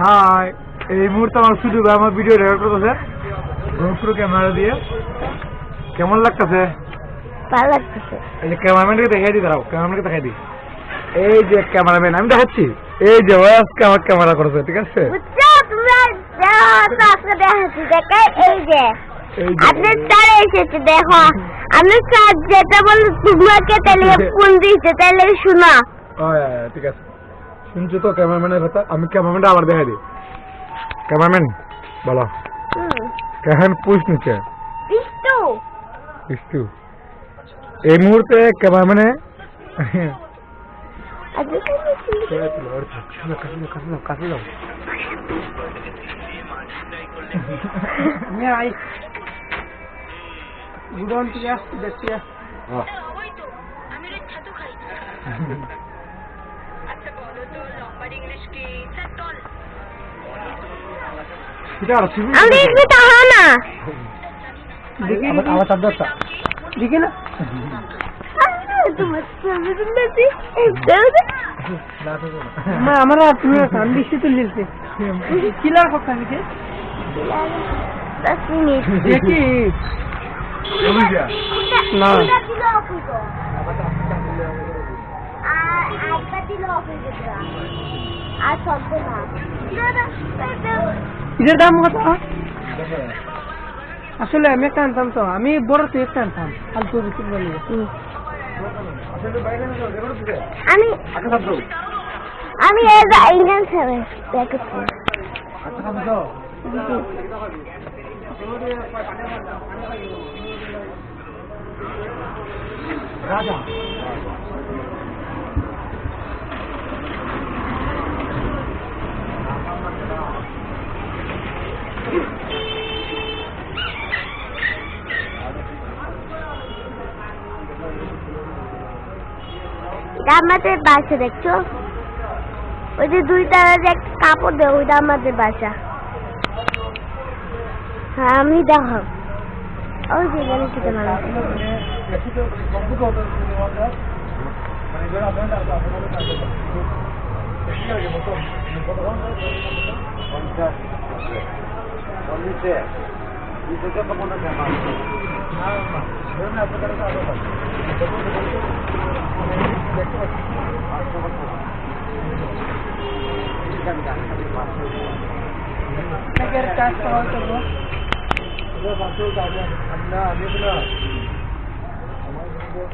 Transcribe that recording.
High এই মুহূর্তে আমার স্টুডিও আমার ভিডিও রেকর্ড করতেছে। ক্যামেরা দিয়ে। কেমন লাগতেছে? ভালো লাগতেছে। এই যে ক্যামেরাম্যানকে দেখাই দিই দাঁড়াও ক্যামেরাম্যানকে দেখাই দিই এই যে ক্যামেরাম্যান আমি দেখাচ্ছি। এই যে ও আজকে আমার ক্যামেরা করেছে ঠিক আছে? এই যে। আপনার স্যার এসেছে দেখো। আমি স্যার যেটা বল তোমাকে তাহলে ফোন দিয়েছে তাহলে শোনো। ঠিক আছে। শুনছো তো ক্যামেরাম্যানের কথা আমি ক্যামেরাম্যানটা আবার দেখাই দিই। ক্যামেরাম্যান বলো। কেহেন পুষ নিচে। বিষ্টু একটু এই মুহূর্তে ক্যামেরাম্যানে থেকে আসছি দেখছি। আমি খাই। আমি একটু তাহা না। দেখি আবার আবার চাপ দেখি না। আমার আমার তুমি কান তো নিলছে কিলার কথা দশ মিনিট দেখি। না। আর শব্দ না। এটার দাম কত আসলে আমি একটা আনতাম তো আমি বড় তো একটা আনতাম ফালতু বিক্রি আমি আমি ইন্ডিয়ান সেভেন প্যাকেট রাজা। আমাদের বাসা দেখছ? ওই যে দুই তারা যে একটা কাপড় দেয়, ওইটা আমাদের বাসা। হ্যাঁ আমি দেখো। ওই যে नगर कास्टॉल तो वो वो बातों का अन्ना अन्ना हमारे को